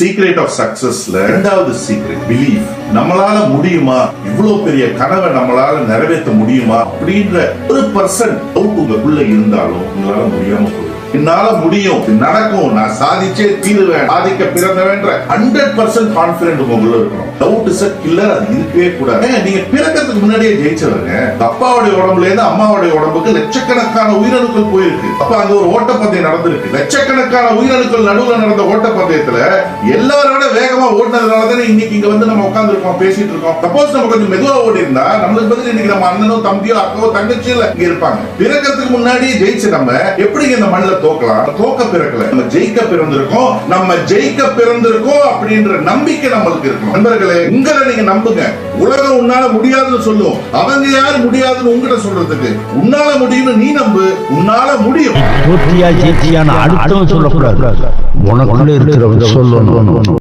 Secret of சக்சஸ்ல ரெண்டாவது secret belief நம்மளால முடியுமா? இவ்வளவு பெரிய கனவை நம்மளால நிறைவேற்ற முடியுமா? அப்படின்ற ஒரு பர்சன்ட் டவுட் உங்களுக்குள்ள இருந்தாலும் உங்களால முடியாம போயிடும். என்னால முடியும். நடக்கும். நான் சாதிச்சே தீருவேன் சாதிக்க பிறந்தவன்ற ஹண்ட்ரட் பர்சன்ட் கான்பிடன்ட் உங்களுக்குள்ள இருக்கணும். டவுட் இஸ் கில்லர் அது இருக்கவே கூடாது. நீங்க பிறக்கிறதுக்கு முன்னாடியே ஜெயிச்சவங்க அப்பாவுடைய உடம்புல இருந்து அம்மாவுடைய உடம்புக்கு லட்சக்கணக்கான உயிரணுக்கள் போயிருக்கு. அப்ப அங்க ஒரு ஓட்டப்பந்தயம் நடந்திருக்கு. லட்சக்கணக்கான உயிரணுக்கள் நடுவுல நடந்த ஓட்டப்பந்தயத்துல எல்லா ஓடினதுனால தானே இன்னைக்கு இங்க வந்து நம்ம உட்கார்ந்து இருக்கோம் பேசிட்டு இருக்கோம் சப்போஸ் நம்ம கொஞ்சம் மெதுவா ஓடி இருந்தா நம்மளுக்கு பதில் இன்னைக்கு நம்ம அண்ணனோ தம்பியோ அக்காவோ தங்கச்சியோ இல்ல இங்க இருப்பாங்க. பிறக்கிறதுக்கு முன்னாடி ஜெயிச்சு நம்ம எப்படி இந்த மண்ணில் தோக்கலாம்? தோக்க பிறக்கல. நம்ம ஜெயிக்க பிறந்திருக்கோம். நம்ம ஜெயிக்க பிறந்திருக்கோம் அப்படின்ற நம்பிக்கை நம்மளுக்கு இருக்கும் நண்பர்களே உங்களை நீங்க நம்புங்க. உலகம் உன்னால முடியாதுன்னு சொல்லும். அவங்க யார் முடியாதுன்னு உங்ககிட்ட சொல்றதுக்கு? உன்னால முடியும்னு நீ நம்பு. உன்னால முடியும். தோற்றியா அடுத்தவன் சொல்லக்கூடாது. உனக்குள்ள இருக்கிறவங்க சொல்லணும்.